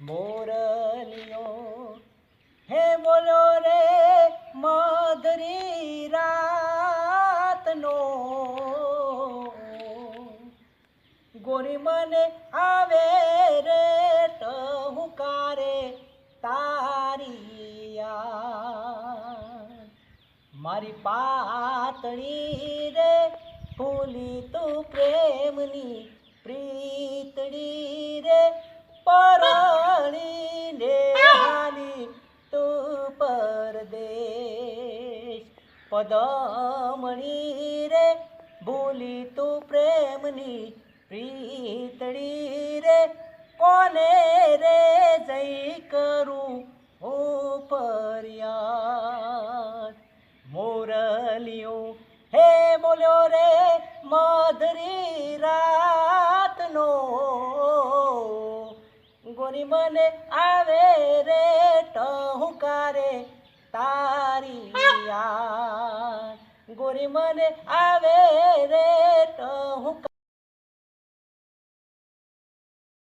મોરલિયો હે બોલો રે મધરી રાતનો. ગોરી મને આવે રે ટહુકારે તારી યાદ. મારી પાતળી રે ફૂલી તું પ્રેમની પ્રીતડી. પદમણી રે ભૂલી તું પ્રેમની પ્રીતળી રે. કોને રે જઈ કરું હું ફરિયાદ? મોરલિયો હે બોલ્યો રે, માધરી રાતનો. ગોરી મને આવે રે, ટહુકારે તારી યાર. ગોરી મને આવે રે.